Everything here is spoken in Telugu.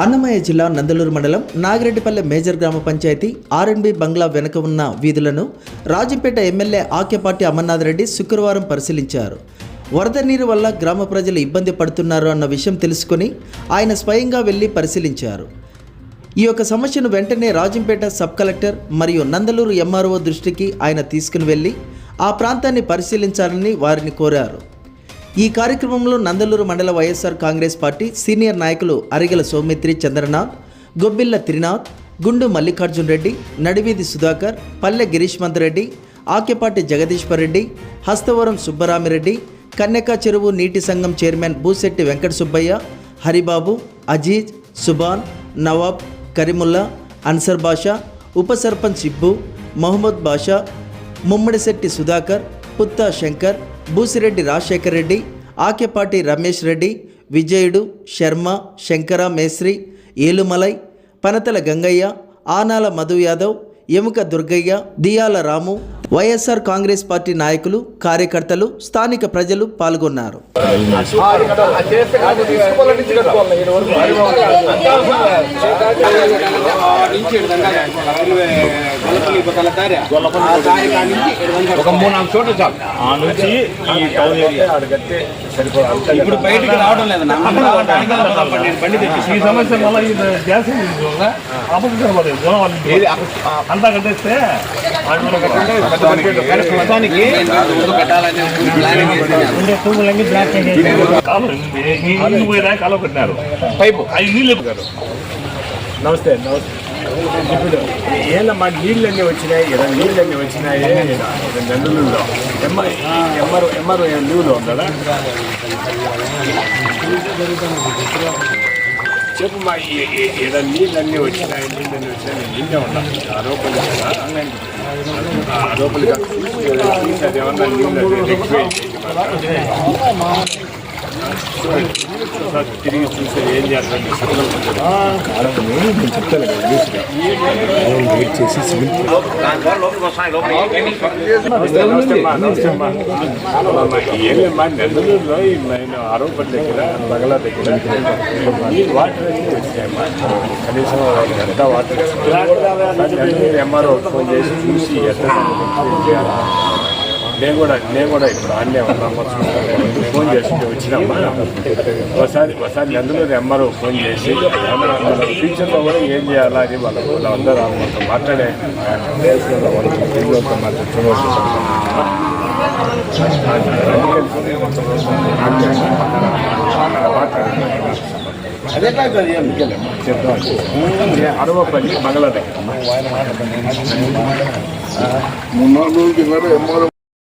అన్నమయ్య జిల్లా నందలూరు మండలం నాగిరెడ్డిపల్లె మేజర్ గ్రామ పంచాయతీ ఆర్ఎన్బి బంగ్లా వెనుక ఉన్న వీధులను రాజంపేట ఎమ్మెల్యే ఆక్యపాటి అమర్నాథ్ రెడ్డి శుక్రవారం పరిశీలించారు. వరద నీరు వల్ల గ్రామ ప్రజలు ఇబ్బంది పడుతున్నారు అన్న విషయం తెలుసుకుని ఆయన స్వయంగా వెళ్ళి పరిశీలించారు. ఈ యొక్క సమస్యను వెంటనే రాజంపేట సబ్ కలెక్టర్ మరియు నందలూరు ఎంఆర్ఓ దృష్టికి ఆయన తీసుకుని వెళ్ళి ఆ ప్రాంతాన్ని పరిశీలించాలని వారిని కోరారు. ఈ కార్యక్రమంలో నందలూరు మండల వైఎస్ఆర్ కాంగ్రెస్ పార్టీ సీనియర్ నాయకులు అరిగల సౌమిత్రి చంద్రనాథ్ గొబ్బిల్ల త్రినాథ్ గుండు మల్లికార్జున్ రెడ్డి నడివీధి సుధాకర్ పల్లె గిరీష్మంత్ రెడ్డి ఆకెపాటి జగదీశ్వర్ రెడ్డి హస్తవరం సుబ్బరామిరెడ్డి కన్యక చెరువు నీటి సంఘం చైర్మన్ బూసెట్టి వెంకట సుబ్బయ్య హరిబాబు అజీజ్ సుబాన్ నవాబ్ కరీముల్లా అన్సర్ బాషా ఉప సర్పంచ్ సిబ్బు మహమ్మద్ బాషా ముమ్మడిశెట్టి సుధాకర్ పుత్తా శంకర్ బూసిరెడ్డి రాజశేఖర్ రెడ్డి ఆకెపాటి రమేష్ రెడ్డి విజయుడు శర్మ శంకర మేస్త్రి ఏలుమలై పనతల గంగయ్య ఆనాల మధు యాదవ్ ఎముక దుర్గయ్య దియాల రాము వైఎస్ఆర్ కాంగ్రెస్ పార్టీ నాయకులు కార్యకర్తలు స్థానిక ప్రజలు పాల్గొన్నారు. ఇప్పుడు బయటికి రావడం ఈ సమస్య గ్యాస్ అంతా కట్టేస్తే వాటి వల్ల కాలువ నీళ్ళు కట్టినారు పైపు అవి నీళ్ళు నమస్తే నమస్తే ఇప్పుడు ఏందమ్మా నీళ్ళన్నీ వచ్చినాయి ఇలా నీళ్ళన్నీ వచ్చినాయి నందులలో ఎంఆర్ ఎంఆర్ ఎంఆర్ లీవ్లో ఉందా చెప్పమ్మా ఇక్కడ నీళ్ళన్నీ వచ్చినాయి నీళ్ళన్నీ వచ్చినాయి నేను నిన్నే ఉన్నాను ఆరోపణలు కదా ఆరోపణలు అది ఏమన్నా ఎక్కువ తిరిగి చూస్తే ఏం చేస్తాను చెప్తాను వెయిట్ చేసి సివిల్ ఏమమ్మా నెల్లూరులో నేను దగ్గర బగలా దగ్గర ఈ వాటర్ వచ్చాయమ్మా కనీసం ఎంత వాటర్ ఎంఆర్ఓ ఫోన్ చేసి చూసి ఎట్లా నేను కూడా నేను కూడా ఇప్పుడు ఆన్నే ఉన్నాము ఫోన్ చేసి వచ్చినామా ఒకసారి ఒకసారి నెల్లూరు ఎంఆర్ఓ ఫోన్ చేసి ఫ్యూచర్లో కూడా ఏం చేయాలా అని వాళ్ళ వాళ్ళందరూ వాళ్ళతో మాట్లాడే వాళ్ళతో వీళ్ళతో అదే కాదు అది ఏం? చెప్తాం అరవపల్లి మంగళ దగ్గర మూడు నాలుగు రోజుల ఎంఆర్ఓ